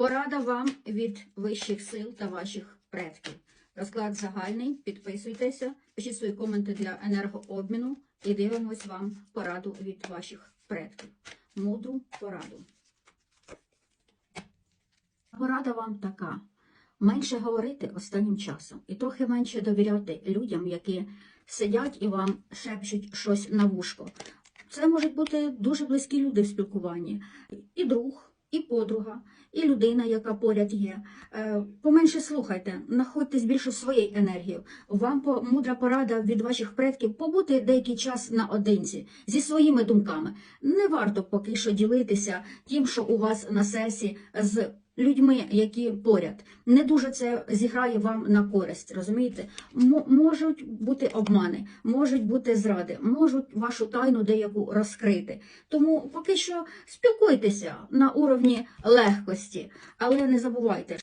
Порада вам від вищих сил та ваших предків. Розклад загальний. Підписуйтеся, пишіть свої коменти для енергообміну і дивимось вам пораду від ваших предків. Мудру пораду. Порада вам така. Менше говорити останнім часом і трохи менше довіряти людям, які сидять і вам шепчуть щось на вушко. Це можуть бути дуже близькі люди в спілкуванні. І друг, і подруга, і людина, яка поряд є. Е, Поменше слухайте, знаходьтесь більше своєю енергією. Вам мудра порада від ваших предків побути деякий час наодинці зі своїми думками. Не варто поки що ділитися тим, що у вас на сесії з людьми, які поряд. Не дуже це зіграє вам на користь, розумієте? М- можуть бути обмани, можуть бути зради, можуть вашу тайну деяку розкрити. Тому поки що спілкуйтеся на уровні легкості, але не забувайте,